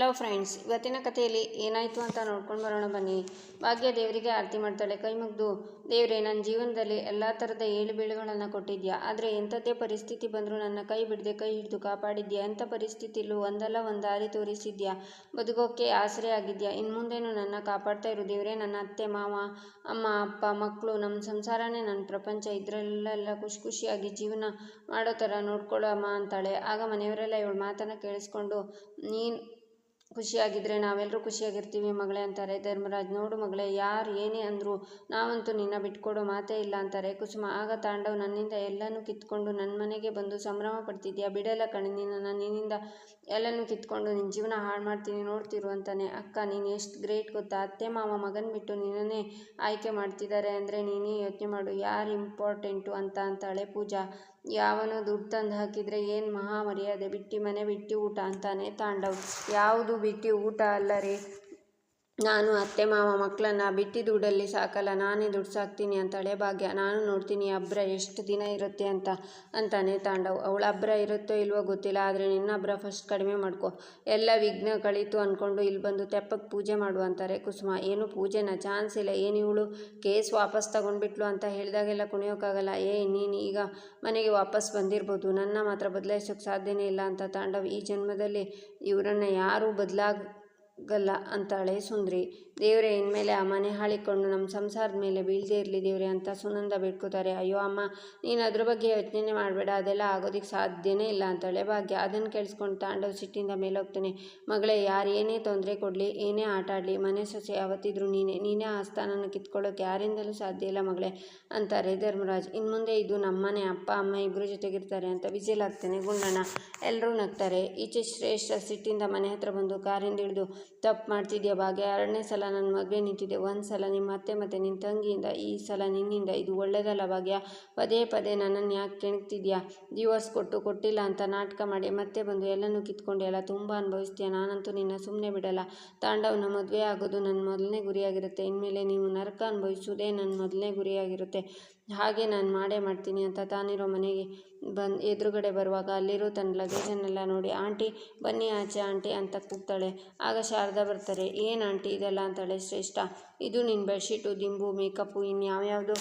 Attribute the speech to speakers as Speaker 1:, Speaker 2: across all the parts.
Speaker 1: Hello friends ಇವತ್ತಿನ ಕಥೆಯಲ್ಲಿ ಏನಾಯಿತು ಅಂತ ನೋಡ್ಕೊಂಡು ಬರೋಣ ಬನ್ನಿ. ಭಾಗ್ಯ ದೇವರಿಗೆ ಆರತಿ ಮಾಡ್ತಾಳೆ. ಕೈ ಮುಗಿದು ದೇವರೇ ನನ್ನ ಜೀವನದಲ್ಲಿ ಎಲ್ಲ ಥರದ ಏಳು ಬೀಳುಗಳನ್ನು ಕೊಟ್ಟಿದ್ಯಾ? ಆದರೆ ಎಂಥದ್ದೇ ಪರಿಸ್ಥಿತಿ ಬಂದರೂ ನನ್ನ ಕೈ ಬಿಡದೆ ಕೈ ಹಿಡಿದು ಕಾಪಾಡಿದ್ಯಾ? ಎಂಥ ಪರಿಸ್ಥಿತಿಲೂ ಒಂದಲ್ಲ ಒಂದು ದಾರಿ ತೋರಿಸಿದ್ಯಾ? ಬದುಕೋಕ್ಕೆ ಆಸರೆ ಆಗಿದ್ಯಾ? ಇನ್ನು ಮುಂದೇನು ನನ್ನ ಕಾಪಾಡ್ತಾ ಇರು ದೇವರೇ, ನನ್ನ ಅತ್ತೆ, ಮಾವ, ಅಮ್ಮ, ಅಪ್ಪ ಮಕ್ಕಳು ನಮ್ಮ ಸಂಸಾರನೇ ನನ್ನ ಪ್ರಪಂಚ. ಇದರಲ್ಲೆಲ್ಲ ಖುಷಿ ಖುಷಿಯಾಗಿ ಜೀವನ ಮಾಡೋ ಥರ ನೋಡ್ಕೊಳ್ಳೋ ಅಮ್ಮ ಅಂತಾಳೆ. ಆಗ ಮನೆಯವರೆಲ್ಲ ಇವಳು ಮಾತನ್ನು ಕೇಳಿಸ್ಕೊಂಡು, ನೀನು ಖುಷಿಯಾಗಿದ್ದರೆ ನಾವೆಲ್ಲರೂ ಖುಷಿಯಾಗಿರ್ತೀವಿ, ಮಗಳೇ ಅಂತಾರೆ, ಧರ್ಮರಾಜ್ ನೋಡು ಮಗಳೇ, ಯಾರು ಏನೇ ಅಂದರು ನಾವಂತೂ ನಿನ್ನ ಬಿಟ್ಕೊಡೋ ಮಾತೇ ಇಲ್ಲ ಅಂತಾರೆ. ಕುಸುಮ, ಆಗ ತಾಂಡವ್ ನನ್ನಿಂದ ಎಲ್ಲನೂ ಕಿತ್ಕೊಂಡು ನನ್ನ ಮನೆಗೆ ಬಂದು ಸಂಭ್ರಮ ಪಡ್ತಿದ್ಯಾ? ಬಿಡಲ್ಲ ಕಣೆ ನಿನ್ನ ನಿನ್ನಿಂದ ಎಲ್ಲನೂ ಕಿತ್ಕೊಂಡು ನಿನ್ನ ಜೀವನ ಹಾಳು ಮಾಡ್ತೀನಿ ನೋಡ್ತಿರು ಅಂತಾನೆ. ಅಕ್ಕ, ನೀನು ಎಷ್ಟು ಗ್ರೇಟ್ ಗೊತ್ತಾ? ಅತ್ತೆ, ಮಾವ, ಮಗನ ಬಿಟ್ಟು ನಿನ್ನನ್ನೇ ಆಯ್ಕೆ ಮಾಡ್ತಿದ್ದಾರೆ ಅಂದರೆ ನೀನೇ ಯೋಚನೆ ಮಾಡು. ಯಾರು ಇಂಪಾರ್ಟೆಂಟು ಅಂತ ಅಂತಾಳೆ ಪೂಜಾ. ಯಾವನೋ ದುಡ್ಡು ತಂದು ಹಾಕಿದರೆ ಏನು ಮಹಾ ಮರ್ಯಾದೆ ಬಿಟ್ಟು ಮನೆ, ಬಿಟ್ಟು ಊಟ ಅಂತಾನೆ ತಾಂಡವ್. ಯಾವುದು ಬಿಟ್ಟು ಊಟ ಅಲ್ಲ ರೀ. ನಾನು ಅತ್ತೆ ಮಾವ ಮಕ್ಕಳನ್ನ ಬಿಟ್ಟಿ ದುಡ್ಡಲ್ಲಿ ಸಾಕಲ್ಲ, ನಾನೇ ದುಡ್ಡು ಸಾಕ್ತೀನಿ ಅಂತಾಳೆ ಭಾಗ್ಯ ನಾನು ನೋಡ್ತೀನಿ, ಅಬ್ರ ಎಷ್ಟು ದಿನ ಇರುತ್ತೆ ಅಂತ, ಅಂತಾನೆ ತಾಂಡವ್. ಅವಳ ಅಬ್ರ ಇರುತ್ತೋ ಇಲ್ವೋ ಗೊತ್ತಿಲ್ಲ, ಆದರೆ ನಿನ್ನ ಅಬ್ರ ಫಸ್ಟ್ ಕಡಿಮೆ ಮಾಡ್ಕೊ. ಎಲ್ಲ ವಿಘ್ನ ಕಳೀತು ಅಂದ್ಕೊಂಡು ಇಲ್ಲಿ ಬಂದು ತೆಪ್ಪಕ್ಕೆ ಪೂಜೆ ಮಾಡು ಅಂತಾರೆ ಕುಸುಮ. ಏನು ಪೂಜೆನ? ಚಾನ್ಸ್ ಇಲ್ಲ. ಏನು ಇವಳು? ಕೇಸ್ ವಾಪಸ್ ತಗೊಂಡ್ಬಿಟ್ಲು ಅಂತ ಹೇಳಿದಾಗೆಲ್ಲ ಕುಣಿಯೋಕ್ಕಾಗಲ್ಲ ಏ, ನೀನು ಈಗ ಮನೆಗೆ ವಾಪಸ್ ಬಂದಿರ್ಬೋದು. ನನ್ನ ಮಾತ್ರ ಬದಲಾಯಿಸೋಕ್ಕೆ ಸಾಧ್ಯನೇ ಇಲ್ಲ ಅಂತ ತಾಂಡವ್ ಈ ಜನ್ಮದಲ್ಲಿ ಇವರನ್ನು ಯಾರೂ ಬದಲಾಗ ਗੱਲਾਂ ਅੰਤਾਲੇ ਸੁੰਦਰੀ ದೇವರೇ, ಇನ್ಮೇಲೆ ಆ ಮನೆ ಹಾಳಿಕೊಂಡು ನಮ್ಮ ಸಂಸಾರದ ಮೇಲೆ ಬೀಳದೇ ಇರಲಿ ದೇವರೇ ಅಂತ ಸುನಂದ ಬಿಟ್ಕೋತಾರೆ. ಅಯ್ಯೋ ಅಮ್ಮ, ನೀನು ಅದ್ರ ಬಗ್ಗೆ ಯೋಚನೆ ಮಾಡಬೇಡ, ಅದೆಲ್ಲ ಆಗೋದಕ್ಕೆ ಸಾಧ್ಯನೇ ಇಲ್ಲ ಅಂತಾಳೆ ಭಾಗ್ಯ ಅದನ್ನು ಕೇಳಿಸ್ಕೊಂಡು ತಾಂಡವ್ ಸಿಟ್ಟಿಂದ ಮೇಲೆ ಹೋಗ್ತಾನೆ ಮಗಳೇ, ಯಾರು, ಏನೇ ತೊಂದರೆ ಕೊಡಲಿ, ಏನೇ ಆಟ ಆಡಲಿ, ಮನೆ ಸೊಸೆ ಯಾವತ್ತಿದ್ರು ನೀನೇ ನೀನೇ ಆ ಸ್ಥಾನನ ಕಿತ್ಕೊಳ್ಳೋಕೆ ಯಾರಿಂದಲೂ ಸಾಧ್ಯ ಇಲ್ಲ ಮಗಳೇ ಅಂತಾರೆ ಧರ್ಮರಾಜ್. ಇನ್ನು ಮುಂದೆ ಇದು ನಮ್ಮನೆ, ಅಪ್ಪ, ಅಮ್ಮ ಇಬ್ಬರು ಜೊತೆಗಿರ್ತಾರೆ ಅಂತ ವಿಜಯಲಾಗ್ತಾನೆ ಗುಂಡಣ್ಣ. ಎಲ್ಲರೂ ನಗ್ತಾರೆ. ಈಚೆ ಶ್ರೇಷ್ಠ ಸಿಟ್ಟಿಂದ ಮನೆ ಹತ್ರ ಬಂದು ಕಾರಿಂದ ಇಳಿದು, ತಪ್ಪು ಮಾಡ್ತಿದ್ಯಾ ಭಾಗ್ಯ? ಎರಡನೇ ಸಲ ನನ್ನ ಮದುವೆ ನಿಂತಿದೆ. ಒಂದು ಸಲ ನಿಮ್ಮ ಅತ್ತೆ ಮತ್ತು ನಿನ್ನ ತಂಗಿಯಿಂದ, ಈ ಸಲ ನಿನ್ನಿಂದ ಇದು ಒಳ್ಳೇದಲ್ಲ ಭಾಗ್ಯ. ಪದೇ ಪದೇ ನನ್ನನ್ನು ಯಾಕೆ ಕೆಣಕ್ತಿದ್ಯಾ? ಡಿವೋರ್ಸ್ ಕೊಟ್ಟು ಕೊಟ್ಟಿಲ್ಲ ಅಂತ ನಾಟಕ ಮಾಡಿ ಮತ್ತೆ ಬಂದು ಎಲ್ಲನೂ ಕಿತ್ಕೊಂಡೆ ಎಲ್ಲ ತುಂಬ ಅನುಭವಿಸ್ತೀಯ. ನಾನಂತೂ ನಿನ್ನ ಸುಮ್ಮನೆ ಬಿಡಲ್ಲ. ತಾಂಡವ್ನ ಮದುವೆ ಆಗೋದು ನನ್ನ ಮೊದಲನೇ ಗುರಿಯಾಗಿರುತ್ತೆ. ಇನ್ಮೇಲೆ ನೀವು ನರಕ ಅನುಭವಿಸುವುದೇ ನನ್ನ ಮೊದಲನೇ ಗುರಿಯಾಗಿರುತ್ತೆ. ಹಾಗೆ ನಾನು ಮಾಡೇ ಮಾಡ್ತೀನಿ ಅಂತ ತಾನಿರೋ ಮನೆಗೆ ಬಂದು ಎದುರುಗಡೆ ಬರುವಾಗ ಅಲ್ಲಿರೋ ತನ್ನ ಲಗೇಜನ್ನೆಲ್ಲ ನೋಡಿ, ಆಂಟಿ, ಬನ್ನಿ ಆಚೆ ಆಂಟಿ ಅಂತ ಕೂಗ್ತಾಳೆ. ಆಗ ಶಾರದಾ ಬರ್ತಾರೆ, ಏನು ಆಂಟಿ ಇದೆಲ್ಲ? ಅಂತಾಳೆ. ಶ್ರೇಷ್ಠ, ಇದು ನಿನ್ನ ಬೆಡ್ಶೀಟು, ದಿಂಬು, ಮೇಕಪ್ಪು, ಇನ್ಯಾವ್ಯಾವುದೋ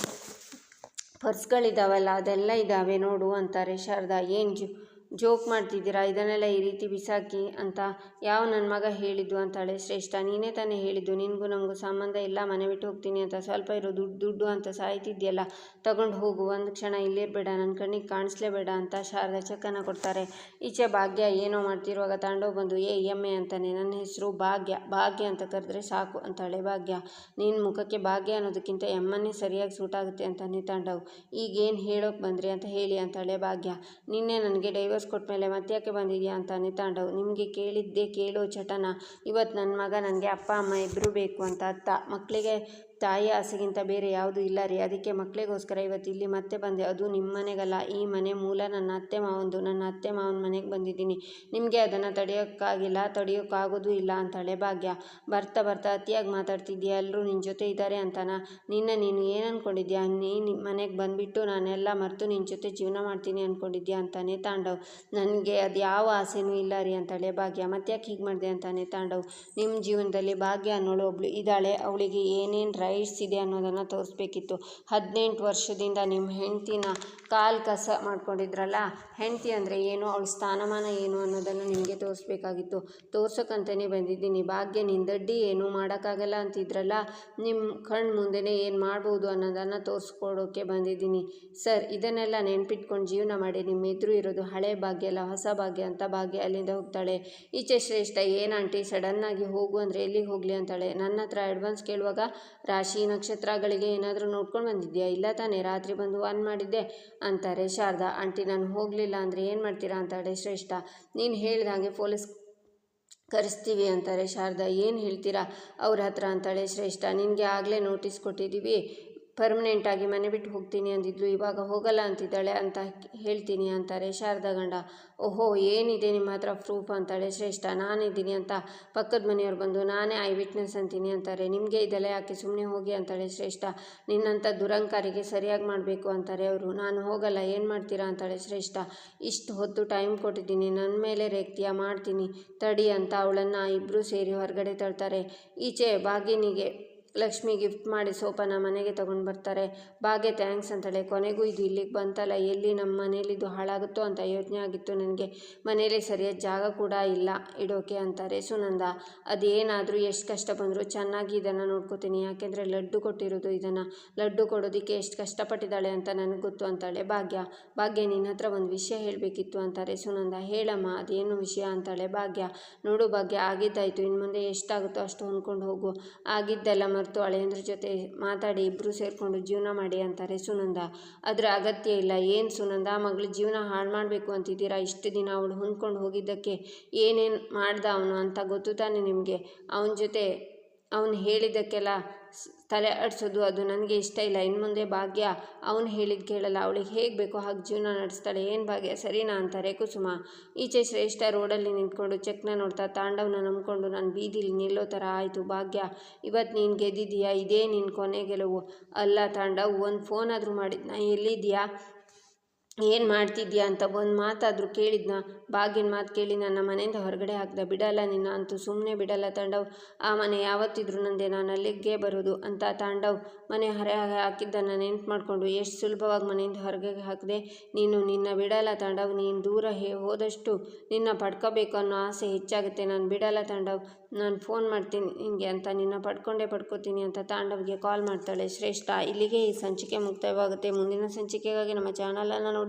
Speaker 1: ಪರ್ಸ್ಗಳಿದ್ದಾವಲ್ಲ ಅದೆಲ್ಲ ಇದ್ದಾವೆ ನೋಡು ಅಂತಾರೆ ಶಾರದಾ. ಏನು ಜು ಜೋಕ್ ಮಾಡ್ತಿದ್ದೀರಾ? ಇದನ್ನೆಲ್ಲ ಈ ರೀತಿ ಬಿಸಾಕಿ ಅಂತ ಯಾವ ನನ್ನ ಮಗ ಹೇಳಿದ್ದು ಅಂತಾಳೆ? ಶ್ರೇಷ್ಠ, ನೀನೇ ತಾನೇ ಹೇಳಿದ್ದು. ನಿನಗೂ ನನಗೂ ಸಂಬಂಧ ಇಲ್ಲ, ಮನೆ ಬಿಟ್ಟು ಹೋಗ್ತೀನಿ ಅಂತ ಸ್ವಲ್ಪ ಇರೋ. ದುಡ್ಡು ದುಡ್ಡು ಅಂತ ಸಾಯ್ತಿದ್ಯಲ್ಲ, ತಗೊಂಡು ಹೋಗು. ಒಂದು ಕ್ಷಣ ಇಲ್ಲಿರಬೇಡ ನನ್ನ ಕಣ್ಣಿಗೆ ಕಾಣಿಸ್ಲೇಬೇಡ ಅಂತ ಶಾರದಾ ಚೆಕ್ಕನ್ನು ಕೊಡ್ತಾರೆ. ಈಚೆ ಭಾಗ್ಯ ಏನೋ ಮಾಡ್ತಿರುವಾಗ ತಾಂಡವ್ ಬಂದು, ಏ, ಎಮ್ಮೆ ಅಂತಾನೆ. ನನ್ನ ಹೆಸರು ಭಾಗ್ಯ ಭಾಗ್ಯ ಅಂತ ಕರೆದ್ರೆ ಸಾಕು ಅಂತಾಳೆ ಭಾಗ್ಯ. ನಿನ್ನ ಮುಖಕ್ಕೆ ಭಾಗ್ಯ ಅನ್ನೋದಕ್ಕಿಂತ ಎಮ್ಮನ್ನೇ ಸರಿಯಾಗಿ ಸೂಟ್ ಆಗುತ್ತೆ ಅಂತಾನೆ ತಾಂಡವ್. ಈಗೇನು ಹೇಳೋಕೆ ಬಂದ್ರಿ ಅಂತ ಹೇಳಿ ಅಂತಾಳೆ ಭಾಗ್ಯ. ನಿನ್ನೆ ನನಗೆ ಡೈವರ್ಸ್ ಕೊಟ್ಮೇಲೆ ಮತ್ತೆ ಯಾಕೆ ಬಂದಿದ್ಯಾ ಅಂತಾನೆ ತಾಂಡವ್ ನಿಮಗೆ ಕೇಳಿದ್ದೆ ಕೇಳೋ ಚಟನ. ಇವತ್ತು ನನ್ನ ಮಗ ನನಗೆ ಅಪ್ಪ, ಅಮ್ಮ ಇಬ್ಬರೂ ಬೇಕು ಅಂತ ಅತ್ತ. ಮಕ್ಕಳಿಗೆ ತಾಯಿ ಆಸೆಗಿಂತ ಬೇರೆ ಯಾವುದೂ ಇಲ್ಲ ರೀ. ಅದಕ್ಕೆ ಮಕ್ಕಳಿಗೋಸ್ಕರ ಇವತ್ತು ಇಲ್ಲಿ ಮತ್ತೆ ಬಂದೆ. ಅದು ನಿಮ್ಮ ಮನೆಗಲ್ಲ ಈ ಮನೆ ಮೂಲ ನನ್ನ ಅತ್ತೆ ಮಾವಂದು. ನನ್ನ ಅತ್ತೆ ಮಾವನ ಮನೆಗೆ ಬಂದಿದ್ದೀನಿ. ನಿಮಗೆ ಅದನ್ನು ತಡೆಯೋಕ್ಕಾಗಿಲ್ಲ, ತಡೆಯೋಕ್ಕಾಗೋದು ಇಲ್ಲ ಅಂತಾಳೆ ಭಾಗ್ಯ. ಬರ್ತಾ ಬರ್ತಾ ಅತಿಯಾಗಿ ಮಾತಾಡ್ತಿದ್ದೀಯ. ಎಲ್ಲರೂ ನಿನ್ನ ಜೊತೆ ಇದ್ದಾರೆ ಅಂತಾನ? ನಿನ್ನ ನೀನು ಏನು ಅಂದ್ಕೊಂಡಿದ್ಯಾ ನಿಮ್ಮ ಮನೆಗೆ ಬಂದುಬಿಟ್ಟು ನಾನೆಲ್ಲ ಮರೆತು ನಿನ್ನ ಜೊತೆ ಜೀವನ ಮಾಡ್ತೀನಿ ಅಂದ್ಕೊಂಡಿದ್ಯಾ ಅಂತಾನೆ ತಾಂಡವ್. ನನಗೆ ಅದು ಯಾವ ಆಸೆನೂ ಇಲ್ಲ ರೀ ಅಂತಾಳೆ ಭಾಗ್ಯ. ಮತ್ತೆ ಯಾಕೆ ಹೀಗೆ ಮಾಡಿದೆ ಅಂತಾನೆ ತಾಂಡವ್. ನಿಮ್ಮ ಜೀವನದಲ್ಲಿ ಭಾಗ್ಯ ಅನ್ನೋಳು ಒಬ್ಳು ಇದ್ದಾಳೆ. ಅವಳಿಗೆ ಏನೇನು ರೈಟ್ಸ್ ಇದೆ ಅನ್ನೋದನ್ನು ತೋರಿಸ್ಬೇಕಿತ್ತು. ಹದಿನೆಂಟು ವರ್ಷದಿಂದ ನಿಮ್ಮ ಹೆಂಡ್ತಿನ ಕಾಲು ಕಸ ಮಾಡ್ಕೊಂಡಿದ್ರಲ್ಲ, ಹೆಂಡ್ತಿ ಅಂದರೆ ಏನು, ಅವಳ ಸ್ಥಾನಮಾನ ಏನು ಅನ್ನೋದನ್ನು ನಿಮಗೆ ತೋರಿಸ್ಬೇಕಾಗಿತ್ತು. ತೋರ್ಸೋಕ್ಕಂತಲೇ ಬಂದಿದ್ದೀನಿ. ಭಾಗ್ಯ ನಿಂದಡ್ಡಿ ಏನು ಮಾಡೋಕ್ಕಾಗಲ್ಲ ಅಂತಿದ್ರಲ್ಲ ನಿಮ್ಮ ಕಣ್ಣು ಮುಂದೆನೇ ಏನು ಮಾಡ್ಬೋದು ಅನ್ನೋದನ್ನು ತೋರಿಸ್ಕೊಡೋಕ್ಕೆ ಬಂದಿದ್ದೀನಿ. ಸರ್, ಇದನ್ನೆಲ್ಲ ನೆನ್ಪಿಟ್ಕೊಂಡು ಜೀವನ ಮಾಡಿ ನಿಮ್ಮ ಎದುರು ಇರೋದು ಹಳೆ ಭಾಗ್ಯ ಅಲ್ಲ, ಹೊಸ ಭಾಗ್ಯ ಅಂತ ಭಾಗ್ಯ ಅಲ್ಲಿಂದ ಹೋಗ್ತಾಳೆ. ಈಚೆ ಶ್ರೇಷ್ಠ, ಏನು ಆಂಟಿ, ಸಡನ್ನಾಗಿ ಹೋಗು ಅಂದರೆ ಎಲ್ಲಿಗೆ ಹೋಗಲಿ ಅಂತಾಳೆ. ನನ್ನ ಹತ್ರ ಅಡ್ವಾನ್ಸ್ ಕೇಳುವಾಗ ರಾಶಿ ನಕ್ಷತ್ರಗಳಿಗೆ ಏನಾದರೂ ನೋಡ್ಕೊಂಡು ಬಂದಿದ್ಯಾ? ಇಲ್ಲ ತಾನೇ, ರಾತ್ರಿ ಬಂದು ಆನ್ ಮಾಡಿದ್ದೆ ಅಂತಾರೆ. ಶಾರದಾ, ಆಂಟಿ ನಾನು ಹೋಗಲಿಲ್ಲ ಅಂದರೆ ಏನು ಮಾಡ್ತೀರಾ ಅಂತಾಳೆ ಶ್ರೇಷ್ಠ. ನೀನು ಹೇಳ್ದ ಹಾಗೆ ಪೊಲೀಸ್ ಕರೆಸ್ತೀವಿ ಅಂತಾರೆ ಶಾರದಾ. ಏನು ಹೇಳ್ತೀರಾ? ಅವ್ರ ಹತ್ರ ಅಂತಾಳೆ ಶ್ರೇಷ್ಠ. ನಿನಗೆ ಆಗಲೇ ನೋಟಿಸ್ ಕೊಟ್ಟಿದ್ದೀವಿ ಪರ್ಮನೆಂಟಾಗಿ ಮನೆ ಬಿಟ್ಟು ಹೋಗ್ತೀನಿ ಅಂದಿದ್ಲು, ಇವಾಗ ಹೋಗಲ್ಲ ಅಂತಿದ್ದಾಳೆ ಅಂತ ಹೇಳ್ತೀನಿ ಅಂತಾರೆ ಶಾರದಾ ಗಂಡ. ಓಹೋ, ಏನಿದೆ ನಿಮ್ಮ ಹತ್ರ ಪ್ರೂಫ್ ಅಂತಾಳೆ, ಶ್ರೇಷ್ಠ, ನಾನಿದ್ದೀನಿ ಅಂತ ಪಕ್ಕದ ಮನೆಯವ್ರು ಬಂದು, ನಾನೇ ಐ ವಿಟ್ನೆಸ್ ಅಂತೀನಿ ಅಂತಾರೆ. ನಿಮಗೆ ಇದೆಲ್ಲ ಯಾಕೆ ಸುಮ್ಮನೆ ಹೋಗಿ ಅಂತಾಳೆ ಶ್ರೇಷ್ಠ. ನಿನ್ನಂಥ ದುರಂಕಾರಿಗೆ ಸರಿಯಾಗಿ ಮಾಡಬೇಕು ಅಂತಾರೆ ಅವರು. ನಾನು ಹೋಗಲ್ಲ, ಏನು ಮಾಡ್ತೀರಾ ಅಂತಾಳೆ ಶ್ರೇಷ್ಠ. ಇಷ್ಟು ಹೊತ್ತು ಟೈಮ್ ಕೊಟ್ಟಿದ್ದೀನಿ ನನ್ನ ಮೇಲೆ ರೇಗ್ತೀಯ ಮಾಡ್ತೀನಿ, ತಡಿ ಅಂತ ಅವಳನ್ನು ಇಬ್ಬರೂ ಸೇರಿ ಹೊರಗಡೆ ತಳ್ತಾರೆ. ಈಚೆ ಬಾಗಿನಿಗೆ ಲಕ್ಷ್ಮಿ ಗಿಫ್ಟ್ ಮಾಡಿ ಸೋಪನ ಮನೆಗೆ ತಗೊಂಡು ಬರ್ತಾರೆ. ಭಾಗ್ಯ ಥ್ಯಾಂಕ್ಸ್ ಅಂತಾಳೆ. ಕೊನೆಗೂ ಇದು ಇಲ್ಲಿಗೆ ಬಂತಲ್ಲ, ಎಲ್ಲಿ ನಮ್ಮ ಮನೇಲಿದ್ದು ಹಾಳಾಗುತ್ತೋ ಅಂತ ಯೋಚನೆ ಆಗಿತ್ತು ನನಗೆ. ಮನೇಲಿ ಸರಿಯಾದ ಜಾಗ ಕೂಡ ಇಲ್ಲ, ಇಡೋಕೆ ಅಂತಾರೆ ಸುನಂದ. ಅದೇನಾದರೂ ಎಷ್ಟು ಕಷ್ಟ ಬಂದರೂ ಚೆನ್ನಾಗಿ ಇದನ್ನು ನೋಡ್ಕೋತೀನಿ. ಯಾಕೆಂದರೆ ಲಡ್ಡು ಕೊಟ್ಟಿರೋದು ಇದನ್ನು. ಲಡ್ಡು ಕೊಡೋದಕ್ಕೆ ಎಷ್ಟು ಕಷ್ಟಪಟ್ಟಿದ್ದಾಳೆ ಅಂತ ನನಗೆ ಗೊತ್ತು ಅಂತಾಳೆ. ಭಾಗ್ಯ ಭಾಗ್ಯ ನಿನ್ನ ಹತ್ರ ಒಂದು ವಿಷಯ ಹೇಳಬೇಕಿತ್ತು ಅಂತಾರೆ ಸುನಂದ. ಹೇಳಮ್ಮ, ಅದೇನು ವಿಷಯ? ಅಂತಾಳೆ. ಭಾಗ್ಯ, ನೋಡು ಭಾಗ್ಯ, ಆಗಿದ್ದಾಯಿತು. ಇನ್ನು ಮುಂದೆ ಎಷ್ಟಾಗುತ್ತೋ ಅಷ್ಟು ಹೊಂದ್ಕೊಂಡು ಹೋಗು. ಆಗಿದ್ದೆಲ್ಲ ಮರೆತು ಹಳೆಯಂದ್ರ ಜೊತೆ ಮಾತಾಡಿ ಇಬ್ಬರು ಸೇರಿಕೊಂಡು ಜೀವನ ಮಾಡಿ ಅಂತಾರೆ ಸುನಂದ. ಅದರ ಅಗತ್ಯ ಇಲ್ಲ. ಏನು ಸುನಂದ? ಮಗಳ ಜೀವನ ಹಾಳು ಮಾಡಬೇಕು ಅಂತಿದ್ದೀರಾ? ಇಷ್ಟು ದಿನ ಅವಳು ಹೊಂದ್ಕೊಂಡು ಹೋಗಿದ್ದಕ್ಕೆ ಏನೇನು ಮಾಡ್ದ ಅವನು ಅಂತ ಗೊತ್ತು ತಾನೆ ನಿಮಗೆ? ಅವನ ಜೊತೆ ಅವನು ಹೇಳಿದ್ದಕ್ಕೆಲ್ಲ ತಲೆ ಆಡಿಸೋದು ಅದು ನನಗೆ ಇಷ್ಟ ಇಲ್ಲ. ಇನ್ನು ಮುಂದೆ ಭಾಗ್ಯ ಅವನು ಹೇಳಿದ್ದು ಕೇಳಲ್ಲ. ಅವಳಿಗೆ ಹೇಗೆ ಬೇಕೋ ಹಾಗೆ ಜೀವನ ನಡೆಸ್ತಾಳೆ. ಏನು ಭಾಗ್ಯ? ಸರಿನಾ ಅಂತಾರೆ ಕುಸುಮ ಈಚೆ ಶ್ರೇಷ್ಠ ರೋಡಲ್ಲಿ ನಿಂತ್ಕೊಂಡು ಚೆಕ್ನ ನೋಡ್ತಾ ತಾಂಡವನ ನಂಬ್ಕೊಂಡು ನಾನು ಬೀದಿಲಿ ನಿಲ್ಲೋ ಥರ ಆಯಿತು. ಭಾಗ್ಯ ಇವತ್ತು ನೀನು ಗೆದ್ದಿದ್ದೀಯಾ? ಇದೇ ನಿನ್ನ ಕೊನೆ ಗೆಲುವು. ಅಲ್ಲ ತಾಂಡವ್, ಒಂದು ಫೋನ್ ಆದರೂ ಮಾಡಿದ್ನ? ಎಲ್ಲಿದ್ದೀಯಾ? ಏನು ಮಾಡ್ತಿದ್ಯಾ ಅಂತ ಒಂದು ಮಾತಾದರೂ ಕೇಳಿದ್ನ. ಬಾಗಿನ ಮಾತು ಕೇಳಿ ನನ್ನ ಮನೆಯಿಂದ ಹೊರಗಡೆ ಹಾಕ್ದೆ. ಬಿಡಲ್ಲ ನಿನ್ನ ಅಂತೂ ಸುಮ್ಮನೆ ಬಿಡಲ್ಲ ತಾಂಡವ್. ಆ ಮನೆ ಯಾವತ್ತಿದ್ರೂ ನಂದೆ. ನಾನು ಅಲ್ಲಿಗೆ ಬರೋದು ಅಂತ ತಾಂಡವ್ ಮನೆ ಹೊರೆ ಹಾಕಿದ್ದನ್ನು ನೆನ್ಪು ಮಾಡಿಕೊಂಡು ಎಷ್ಟು ಸುಲಭವಾಗಿ ಮನೆಯಿಂದ ಹೊರಗೆ ಹಾಕಿದೆ. ನೀನು ನಿನ್ನ ಬಿಡಲ್ಲ ತಾಂಡವ್. ನೀನು ದೂರ ಹೇ ಹೋದಷ್ಟು ನಿನ್ನ ಪಡ್ಕೋಬೇಕು ಅನ್ನೋ ಆಸೆ ಹೆಚ್ಚಾಗುತ್ತೆ. ನಾನು ಬಿಡಲ್ಲ ತಾಂಡವ್. ನಾನು ಫೋನ್ ಮಾಡ್ತೀನಿ ನಿನಗೆ ಅಂತ. ನಿನ್ನ ಪಡ್ಕೊಂಡೇ ಪಡ್ಕೋತೀನಿ ಅಂತ ತಾಂಡವ್ಗೆ ಕಾಲ್ ಮಾಡ್ತಾಳೆ ಶ್ರೇಷ್ಠ. ಇಲ್ಲಿಗೆ ಈ ಸಂಚಿಕೆ ಮುಕ್ತಾಯವಾಗುತ್ತೆ. ಮುಂದಿನ ಸಂಚಿಕೆಗಾಗಿ ನಮ್ಮ ಚಾನಲನ್ನು ನೋಡಿ.